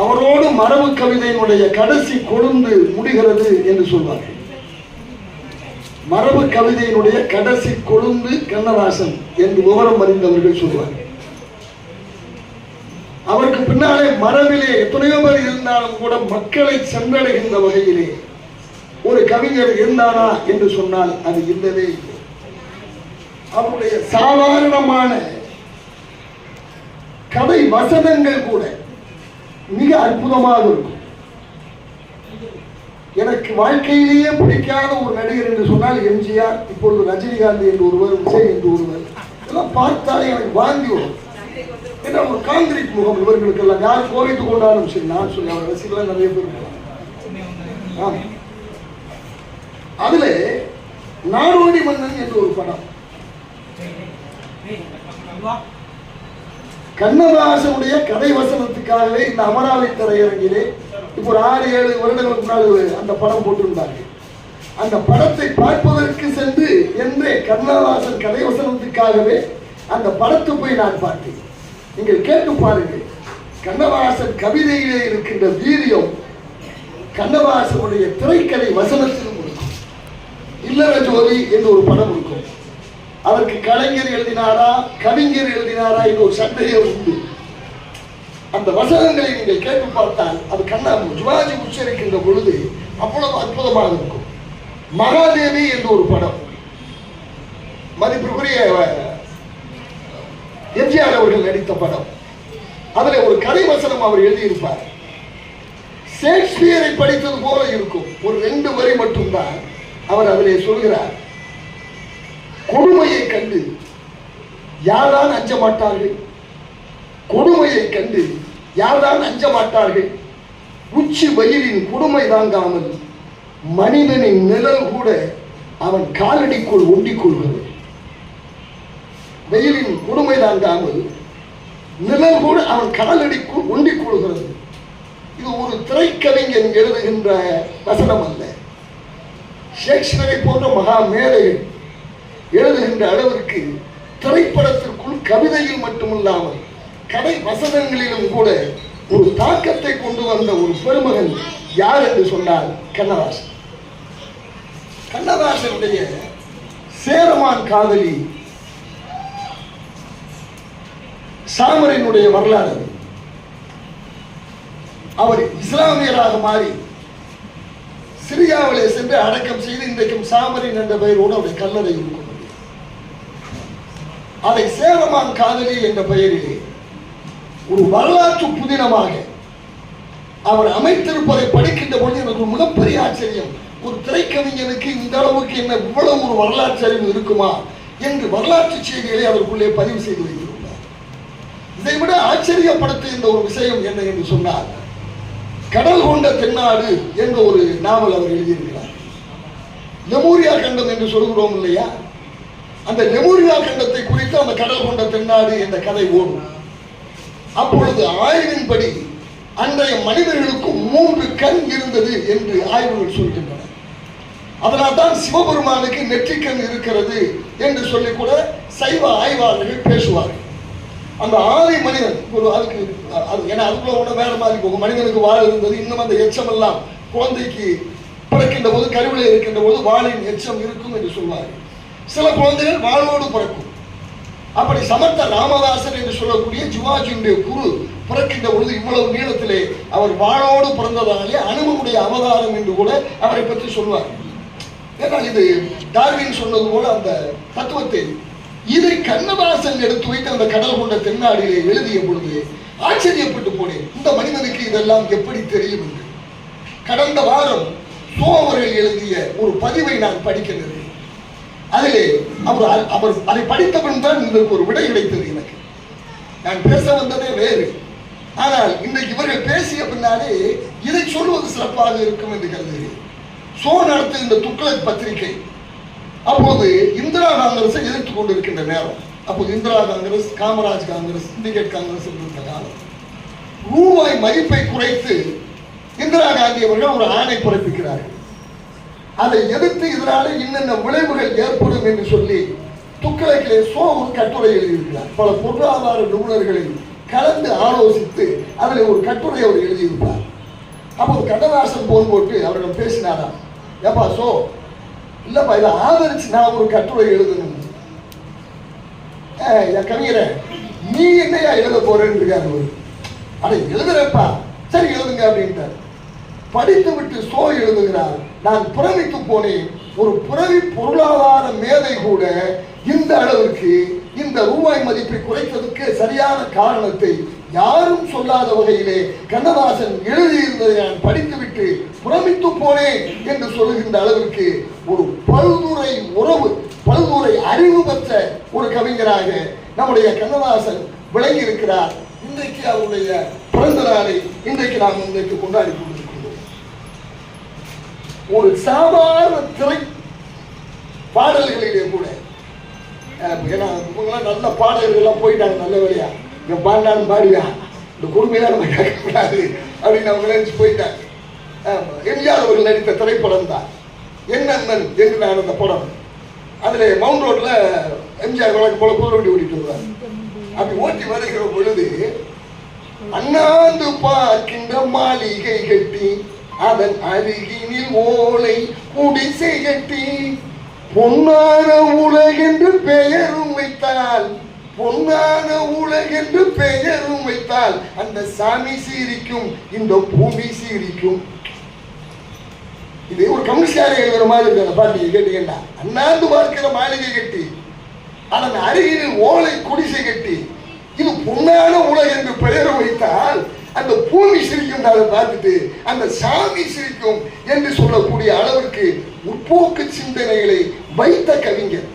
அவரோடு மரபு கவிதையினுடைய கடைசி கொழுந்து முடிகிறது என்று சொல்வார்கள். மரபு கவிதையினுடைய கடைசி கொழுந்து கண்ணதாசன் என்று விவரம் அறிந்தவர்கள் சொல்வார்கள். அவருக்கு பின்னாலே மரபிலே எத்தனையோ பேர் இருந்தாலும் கூட மக்களை சென்றடைகின்ற வகையிலே ஒரு கவிஞர் இருந்தானா என்று சொன்னால் அது இல்லவே இல்லை. அவருடைய சாதாரணமான கதை வசனங்கள் கூட மிக அற்புதமாக இருக்கும். எனக்கு வாழ்க்கையிலேயே பிடிக்காத ஒரு நடிகர் என்று சொன்னால் எம்ஜிஆர் இப்பொழுது ரஜினிகாந்த் என்று ஒருவர் விஜய் என்று ஒருவர் இதெல்லாம் பார்த்தாலே எனக்கு வாந்தி வரும். ஏன்னா ஒரு காங்கிரீட் முகம் இவர்களுக்கெல்லாம் யார் கோவித்து கொண்டாலும் சரி நான் சொல்லி அவர் ரசிகர்லாம் நிறைய பேர் இருக்காங்க. அதுல நாடோடி மன்னன் என்று ஒரு படம். கண்ணதாசனுடைய கதை வசனத்துக்காகவே இந்த அமராவதி திரையரங்கிலே இப்போ ஒரு ஆறு ஏழு வருடங்களுக்கு முன்னால் அந்த படம் போட்டிருந்தாங்க. அந்த படத்தை பார்ப்பதற்கு சென்று என்றே கண்ணதாசன் கதை வசனத்துக்காகவே அந்த படத்தை போய் நான் பார்த்தேன். நீங்கள் கேட்டு பாருங்கள். கண்ணதாசன் கவிதையிலே இருக்கின்ற வீரியம் கண்ணதாசனுடைய திரைக்கதை வசனத்திலும் இருக்கும். இல்லற ஜோதி என்று ஒரு படம் இருக்கும் அவருக்கு கலைஞர் எழுதினாரா கவிஞர் எழுதினாரா என்று ஒரு சண்டையே உண்டு. அந்த வசனங்களை நீங்கள் கேட்டு பார்த்தால் அது கண்ணா ஜுவாஜி உச்சரிக்கின்ற பொழுது அவ்வளவு அற்புதமாக இருக்கும். மகாதேவி என்று ஒரு படம். மதிப்புக்குரிய எம்ஜிஆர் அவர்கள் நடித்த படம். அதில் ஒரு கதை வசனம் அவர் எழுதியிருப்பார். ஷேக்ஸ்பியரை படித்தது போல இருக்கும். ஒரு ரெண்டு வரி மட்டும்தான் அவர் அதிலே சொல்கிறார். கொடுமையை கண்டு யார்தான் அஞ்ச மாட்டார்கள்? கொடுமையை கண்டு யார்தான் அஞ்ச மாட்டார்கள்? உச்சி வெயிலின் கொடுமை தாங்காமல் மனிதனின் நிழல் கூட அவன் காலடிக்குள் ஒண்டிக் கொள்கிறது வெயிலின் கொடுமை தாங்காமல் நிழல் கூட அவன் காலடிக்குள் ஒண்டிக் கொள்கிறது இது ஒரு திரைக்கவிஞன் எழுதுகின்ற வசனம் அல்ல ஷேக்ஸ்பியரை போன்ற மகா மேதைகள் எழுதுகின்ற அளவிற்கு திரைப்படத்திற்குள் கவிதையில் மட்டுமில்லாமல் கதை வசனங்களிலும் கூட ஒரு தாக்கத்தை கொண்டு வந்த ஒரு பெருமகன் யார் என்று சொன்னால் கண்ணதாசன். கண்ணதாசனுடைய சேரமான் காதலி சாமரினுடைய வரலாறு அவர் இஸ்லாமியராக மாறி சிரியாவிலே சென்று அடக்கம் செய்து இன்றைக்கும் சாமரின் என்ற பெயரோடு அவருடைய கல்லறை இருக்கும் அதை சேரமான் காதலி என்ற பெயரிலே ஒரு வரலாற்று புதினமாக அவர் அமைத்திருப்பதை படிக்கின்ற பொழுது எனக்கு ஒரு மிகப்பெரிய ஆச்சரியம். ஒரு திரைக்கவிஞனுக்கு இந்த அளவுக்கு என்ன இவ்வளவு ஒரு வரலாற்று அறிவு இருக்குமா என்று வரலாற்று செய்திகளை அதற்குள்ளே பதிவு செய்து வைத்திருந்தார் இதை விட ஆச்சரியப்படுத்துகின்ற ஒரு விஷயம் என்ன என்று சொன்னால் கடல் கொண்ட தென்னாடு என்ற ஒரு நாவல் அவர் எழுதியிருக்கிறார். லெமூரியா கண்டம் என்று சொல்கிறோம் இல்லையா? அந்த லெமூரியா கண்டத்தை குறித்து அந்த கடல் கொண்ட தென்னாடு என்ற கதை ஓடும். அப்பொழுது ஆய்வின்படி அன்றைய மனிதர்களுக்கு மூன்று கண் இருந்தது என்று ஆய்வுகள் சொல்கின்றன. அதனால் தான் சிவபெருமானுக்கு நெற்றிக்கண் இருக்கிறது என்று சொல்லி கூட சைவ ஆய்வாளர்கள் பேசுவார்கள். அந்த ஆதி மனிதன் ஒரு அதுக்கு அது ஏன்னா அதுக்குள்ள ஒண்ணு வேற மாதிரி போகும். மனிதனுக்கு வாழ் இருந்தது இன்னும் அந்த எச்சம் எல்லாம் குழந்தைக்கு பிறக்கின்ற போது கருவிலே இருக்கின்ற போது வாளின் எச்சம் இருக்கும் என்று சொல்வார்கள். சில குழந்தைகள் வாளோடு பிறக்கும். அப்படி சமர்த்த ராமதாசன் என்று சொல்லக்கூடிய ஜிவாஜியுடைய குரு பிறக்கின்ற பொழுது இவ்வளவு நீளத்திலே அவர் வாழோடு பிறந்ததாலே அனுமனுடைய அவதாரம் என்று கூட அவரை பற்றி சொல்வார். ஏன்னா இது டார்வின் சொன்னது போல அந்த தத்துவத்தை இதை கண்ணதாசன் எடுத்து வைத்து அந்த கடல் கொண்ட தென்னாடியிலே எழுதிய பொழுது ஆச்சரியப்பட்டு போனேன். இந்த மனிதனுக்கு இதெல்லாம் எப்படி தெரியும் என்று. கடந்த வாரம் சோ அவர்கள் எழுதிய ஒரு பதிவை நான் படிக்கிறது அதிலே அவர் அவர் அதை படித்தவன் தான் இதற்கு ஒரு விடை கிடைத்தது எனக்கு. நான் பேச வந்ததே வேறு. ஆனால் இன்றைக்கு இவர்கள் பேசிய பின்னாலே இதை சொல்வது சிறப்பாக இருக்கும் என்று கருதுகிறேன். சோ நடத்த இந்த துக்ளக் பத்திரிகை அப்போது இந்திரா காங்கிரஸை எதிர்த்து கொண்டிருக்கின்ற நேரம். அப்போது Indira Congress Kamaraj Congress syndicate Congress இருந்த காலம். ரூபாய் மதிப்பை குறைத்து இந்திரா காந்தி அவர்கள் ஒரு ஆணை பிறப்பிக்கிறார்கள். அதை எதிர்த்து இதனால என்னென்ன விளைவுகள் ஏற்படும் என்று சொல்லி துக்கலைகளை சோ ஒரு கட்டுரை எழுதியிருக்கிறார். பல பொருளாதார நிபுணர்களை கலந்து ஆலோசித்து அதில் ஒரு கட்டுரை அவர் எழுதியிருப்பார் அப்போது கண்ணதாசன் போன் போட்டு அவர்கள் பேசினாராம். ஏப்பா சோ இல்லப்பா இதை ஆதரிச்சு நான் ஒரு கட்டுரை எழுதணும். என் கவிஞரே நீ என்னையா எழுத போறேன்னு இருக்காரு அவர். அதை எழுதுறப்பா சரி எழுதுங்க அப்படின்ட்டார். படித்து விட்டு சோ எழுதுகிறார். நான் புறவித்து போனேன். ஒரு புறவி பொருளாதார மேதை கூட இந்த அளவிற்கு இந்த ரூபாய் மதிப்பை குறைத்ததுக்கு சரியான காரணத்தை யாரும் சொல்லாத வகையிலே கண்ணதாசன் எழுதியிருந்ததை நான் படித்துவிட்டு புறமித்து போனேன் என்று சொல்லுகின்ற அளவிற்கு ஒரு பல்துறை உறவு பல்துறை அறிவு பெற்ற ஒரு கவிஞராக நம்முடைய கண்ணதாசன் விளங்கி இருக்கிறார் இன்றைக்கு அவருடைய பிறந்த நாளை இன்றைக்கு நாம் இன்றைக்கு கொண்டாடி ஒரு சாதாரண திரை பாடல்களிலே கூட. ஏன்னா இவங்கெல்லாம் நல்ல பாடல்கள்லாம் போயிட்டாங்க நல்ல வழியா இங்கே பாண்டான்னு பாடுவியா இந்த குடுமையாக நம்ம கேட்கக்கூடாது அப்படின்னு அவங்க நினைச்சு போயிட்டாங்க. எம்ஜிஆர் அவர்கள் நடித்த திரைப்படம் தான். என்னண்ணன் என்று நான் அந்த படம். அதில் மவுண்ட் ரோட்டில் எம்ஜிஆர் வழக்கு போல குதிரை வண்டி ஓட்டிட்டு வருவார். அப்படி ஓட்டி வருகிற பொழுது அண்ணாந்து பார்க்கின்ற மாளிகை கட்டி அதன் அருகினில் ஓலை குடிசை கட்டி பொன்னான உலகென்று பெயரும் வைத்தால் பொன்னான உலகென்று பெயரும் வைத்தால் அந்த சாமி சீரிக்கும் இந்த பூமி சீரிக்கும். இது ஒரு கம்யூனிஸ்டாரை எழுதுற மாதிரி இருக்கிற பாட்டி பாட்டு கேட்டீங்கன்னா அண்ணாந்து பார்க்கிற மாளிகை கட்டி அதன் அருகில் ஓலை குடிசை கட்டி இது பொன்னான உலகம் என்று பெயர் வைத்தால் அந்த பூமி சிரிக்கும் அதை பார்த்துட்டு அந்த சாமி சிரிக்கும் என்று சொல்லக்கூடிய அளவிற்கு முற்போக்கு சிந்தனைகளை வைத்த கவிஞர்.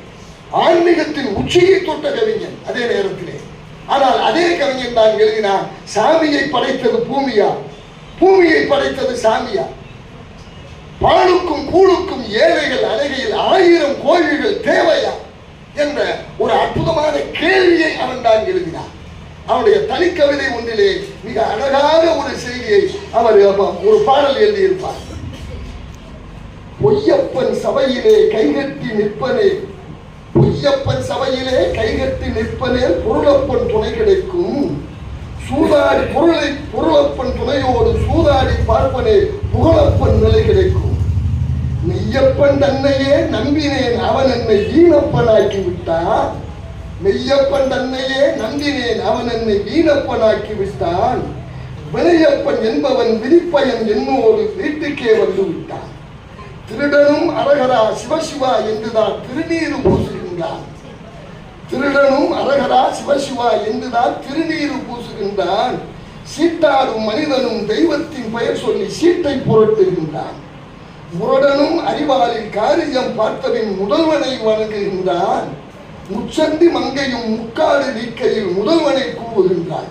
ஆன்மீகத்தின் உச்சியை தொட்ட கவிஞன் அதே நேரத்திலே. ஆனால் அதே கவிஞன் தான் எழுதினார் சாமியை படைத்தது பூமியா? பூமியை படைத்தது சாமியா? பாலுக்கும் கூழுக்கும் ஏழைகள் அழகையில் ஆயிரம் கோயில்கள் தேவையா? என்ற ஒரு அற்புதமான கேள்வியை அவன் தான் எழுதினார் அவனுடைய தனிக்கவிதை ஒன்றிலே மிக அழகான ஒரு செய்தியை அவர் ஒரு பாடல் எழுதியிருப்பார். பொய்யப்பன் சபையிலே கைகட்டி நிற்பனே பொய்யப்பன் சபையிலே கைகட்டி நிற்பனே பொருளப்பன் துணை கிடைக்கும். சூதாடி பொருளை பொருளப்பன் துணையோடு சூதாடி பார்ப்பனே புகழப்பன் நிலை கிடைக்கும். மெய்யப்பன் தன்னையே நம்பினேன் அவன் என்னை வீணப்பனாக்கி விட்டான் மெய்யப்பன் தன்னையே நம்பினேன் அவன் என்னை வீணப்பனாக்கி விட்டான் வெளியப்பன் என்பவன் விதிப்பயன் என்னோடு வீட்டுக்கே வந்து விட்டான். திருடனும் அரகரா சிவசிவா என்றுதான் திருநீறு பூசுகின்றான். திருடனும் அரகரா சிவசிவா என்றுதான் திருநீறு பூசுகின்றான். சீட்டாடும் மனிதனும் தெய்வத்தின் பெயர் சொல்லி சீட்டை புரட்டுகின்றான். முரடனும் அறிவாளில் காரியம் பார்த்தவின் முதல்வனை வணங்குகின்றான். முச்சந்தி மங்கையும் முக்காடு நீக்கையில் முதல்வனை கூவுகின்றான்.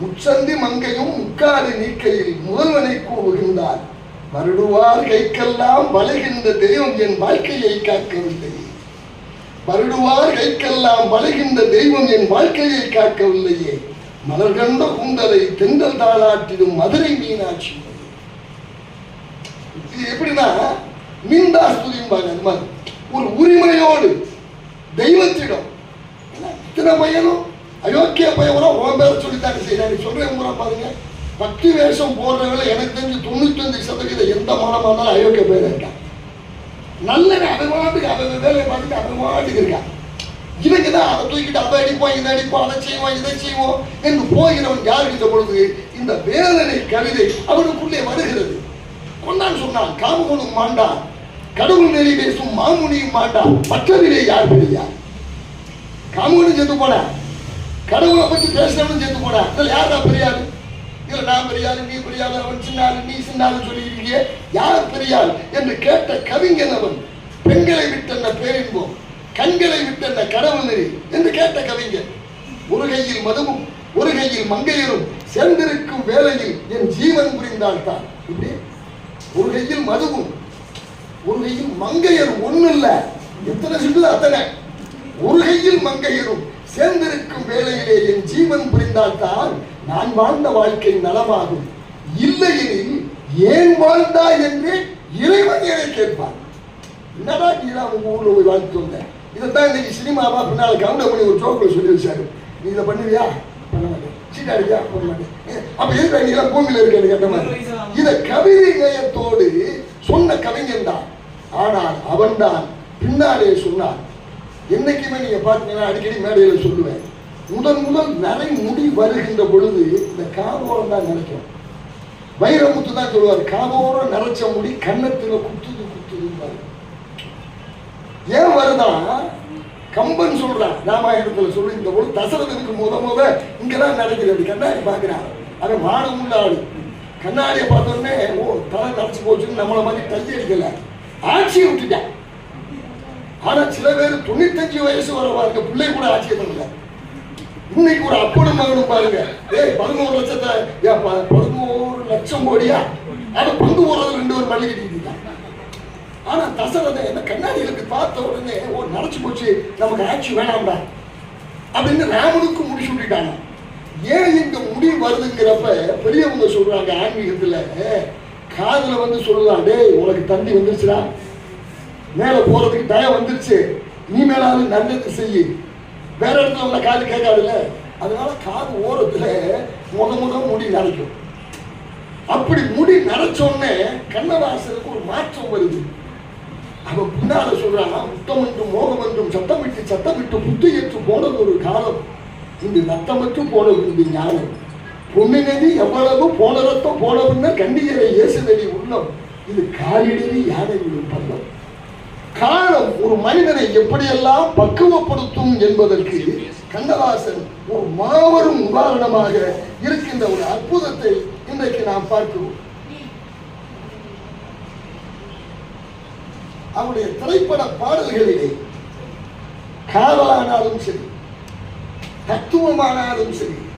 முச்சந்தி மங்கையும் முக்காடு நீக்கையில் முதல்வனை கூவுகின்றான் வருடுவார் கைக்கெல்லாம் வளைகின்ற தெய்வம் என் வாழ்க்கையை காக்கவில்லை. வருடுவார் கைக்கெல்லாம் வளைகின்ற தெய்வம் என் வாழ்க்கையை காக்கவில்லையே. மலர் கண்ட கூந்தலை தென்றல் தாளாட்டிடும் மதுரை மீனாட்சி இது எப்படின்னா மீண்டா அந்த ஒரு உரிமையோடு தெய்வத்திடம். இத்தனை பையனும்? அயோக்கிய பையனும் உன் பேரை சொல்லித்தாங்க செய்யறாங்க சொல்றேன் பூரா பாருங்க. பக்தி வேஷம் போடுறவங்கள எனக்கு தெரிஞ்சு தொண்ணூத்தஞ்சு சதவீதம் எந்த மனமா இருந்தாலும் அயோக்கிய பேர் இருக்கான். நல்ல அவன் அதை அவன் வேலையை பார்த்துட்டு அவன் இருக்கான். இவங்க தான் அதை தூக்கிட்டு அதை அடிப்போம் இதை அடிப்போம் அதை செய்வோம் இதை செய்வோம் என்று போகிறவன் யாருக்கிட்ட பொழுது இந்த வேதனை கவிதை அவனுக்குள்ளே வருகிறது. கொண்டான் சொன்னான் காமகுணும் மாண்டான் கடவுள் நெறி பேசும் மாமுனியும் மாண்டான் மற்றதிலே யார் பெரியார்? காமகுனும் செத்து போனான் கடவுளை பற்றி பேசணும்னு செத்து போனான். இதுல யார் தான் பெரியாரு இதுல நான் பெரியாரு நீ பெரியாரு அவன் சின்னாரு நீ சின்னாரு சொல்லியிருக்கீங்க. யார் பெரியார் என்று கேட்ட கவிஞன் அவன் பெண்களை விட்டென்ன பேரின்போம் கண்களை விட்டென்ன கடவுள் நெறி என்று கேட்ட கவிஞர் ஒரு கையில் மதுவும் ஒரு கையில் மங்கையரும் சேர்ந்திருக்கும் வேலையில் என் ஜீவன் புரிந்தால் தான். இப்படி ஒரு கையில் மதுவும் ஒரு கையில் மங்கையர் ஒன்றும் இல்லை எத்தனை சொல்லுது அத்தனை? ஒரு கையில் மங்கையரும் சேர்ந்திருக்கும் வேளையிலே என் ஜீவன் புரிந்தால்தான் நான் வாழ்ந்த வாழ்க்கை நலமாகும். இல்லையெனில் ஏன் வாழ்ந்தாய் என்று இறைவன் என கேட்பான். என்னடா நீதான் உங்க ஊர்ல போய் வாழ்த்து வந்த? இதைத்தான் இன்னைக்கு சினிமாவா பின்னால் கவுண்டர் பண்ணி ஒரு ஜோக்கில் சொல்லி வச்சாரு நீ இதை பண்ணுவியா? பண்ண மாட்டேன். சீ திட்டாடியா போட மாட்டேன். அப்ப எதுக்கு நீ எல்லாம் பூமியில இருக்கிறது கேட்ட மாதிரி? இதை கவிதை நயத்தோடு சொன்ன கவிஞன் தான். ஆனால் அவன்தான் பின்னாலே சொன்னான். என்னைக்குமே நீங்க பார்த்தீங்கன்னா அடிக்கடி மேடையில சொல்லுவேன். முதன் முதல் நரை முடி வருகின்ற பொழுது இந்த காதோரம் தான் நினைக்கும் வைரமுத்து தான் சொல்லுவார் காதோரம் நரைச்ச முடி கன்னத்துல குத்துது குத்துதுன்னு ஏன் வருதான் கம்பன் சொல்றான் ராமாயணத்துல சொல்லி இந்த பொழுது தசரதனுக்கு முத முத இங்கதான் நடக்கிறது கண்ணாடி பாக்குறான் அவன் மானம் உள்ள ஆளு. கண்ணாடியை பார்த்த உடனே ஓ தலை நரைச்சு போச்சுன்னு நம்மள மாதிரி தள்ளி அடிக்கல. ஆட்சியை விட்டுட்டான். ஆனா சில பேர் தொண்ணூத்தஞ்சு வயசு வர பாருங்க பிள்ளை கூட ஆட்சி பண்ணல. இன்னைக்கு ஒரு அப்பனும் மகனும் பாருங்க. ஏய் பதினோரு லட்சத்தை ஏன் ப- பதினோரு லட்சம் கோடியா? ஆனா பங்கு போறது ரெண்டு ஒரு மல்லிகை கட்டிக்கிட்டு ஆனா தசரத என்ன கண்ணாடிகளுக்கு பார்த்த உடனே ஓ நினைச்சு போச்சு நமக்கு ஆட்சி வேணாம்டா. அப்படின்னு ராமனுக்கு முடி விட்டுட்டாங்க ஏன் இந்த முடி வருதுங்கிறப்ப பெரியவங்க சொல்றாங்க ஆன்மீகத்துல காதுல வந்து சொல்லலாம் டேய் உனக்கு தண்ணி வந்துருச்சுடா. மேலே போகிறதுக்கு டயம் வந்துருச்சு. நீ மேலாவது நல்லது செய்யு. வேற இடத்துல உள்ள காது கேட்காதுல்ல? அதனால காது ஓரத்தில் முத முத முடி நரைக்கும் அப்படி முடி நரைச்சோடனே கண்ணதாசனுக்கு ஒரு மாற்றம் வருது. அவன் பின்னால சொல்றான் முத்தம் என்றும் மோகம் என்றும் சத்தமிட்டு சத்தமிட்டு புத்துயிற்று போனது ஒரு காலம். இந்த நத்தமற்று போனது இந்த ஞானம். பொன்னினதி எவ்வளவு போன ரத்தம் போனவன்னு கண்டியரை இயேசுதடி உள்ளம். இது காலிடறி யானை விடும் பள்ளம். காலம் ஒரு மனிதனை எப்படியெல்லாம் பக்குவப்படுத்தும் என்பதற்கு கண்ணதாசன் ஒரு மாபெரும் உதாரணமாக இருக்கின்ற ஒரு அற்புதத்தை இன்றைக்கு நாம் பார்க்கிறோம். அவருடைய திரைப்பட பாடல்களிலே காதலானாலும் சரி தத்துவமானாலும் சரி